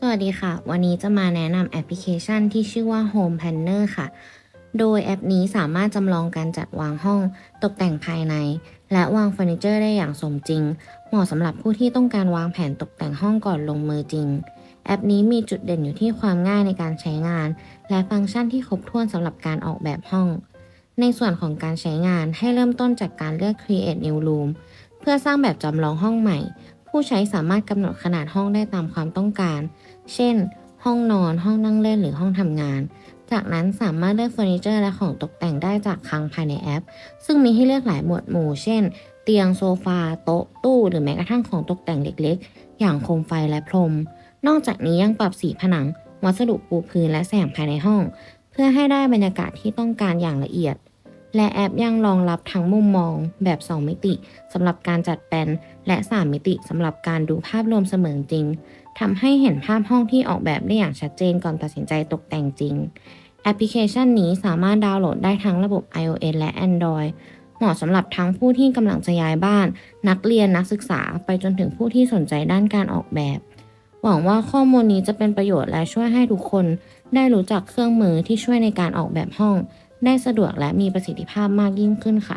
สวัสดีค่ะ วันนี้จะมาแนะนำแอปพลิเคชันที่ชื่อว่า Home Planner ค่ะ โดยแอปนี้สามารถจำลองการจัดวางห้อง ตกแต่งภายใน และวางเฟอร์นิเจอร์ได้อย่างสมจริง เหมาะสำหรับผู้ที่ต้องการวางแผนตกแต่งห้องก่อนลงมือจริง แอปนี้มีจุดเด่นอยู่ที่ความง่ายในการใช้งาน และฟังก์ชันที่ครบถ้วนสำหรับการออกแบบห้อง ในส่วนของการใช้งานให้เริ่มต้นจากการเลือก Create New Room เพื่อสร้างแบบจำลองห้องใหม่ ผู้ใช้สามารถกำหนดขนาดห้องได้ตามความต้องการ เช่น ห้องนอน ห้องนั่งเล่น หรือห้องทำงาน จากนั้นสามารถเลือกเฟอร์นิเจอร์และของตกแต่งได้จากคลังภายในแอป ซึ่งมีให้เลือกหลายหมวดหมู่ เช่น เตียง โซฟา โต๊ะ ตู้ หรือแม้กระทั่งของตกแต่งเล็กๆ อย่างโคมไฟและพรม นอกจากนี้ยังปรับสีผนัง วัสดุปูพื้นและแสงภายในห้อง เพื่อให้ได้บรรยากาศที่ต้องการอย่างละเอียด และแอปยังรองรับทั้งมุมมองแบบ 2 มิติสำหรับการจัดแปลนและ 3 มิติสำหรับการดูภาพรวมเสมือนจริงทำให้เห็นภาพห้องที่ออกแบบได้อย่างชัดเจนก่อนตัดสินใจตกแต่งจริง แอปพลิเคชันนี้สามารถดาวน์โหลดได้ทั้งระบบ iOS และ Android เหมาะสำหรับทั้งผู้ที่กำลังจะย้ายบ้าน นักเรียนนักศึกษาไปจนถึงผู้ที่สนใจด้านการออกแบบ หวังว่าข้อมูลนี้จะเป็นประโยชน์และช่วยให้ทุกคน ได้รู้จักเครื่องมือที่ช่วยในการออกแบบห้อง ได้สะดวกและมีประสิทธิภาพมากยิ่งขึ้นค่ะ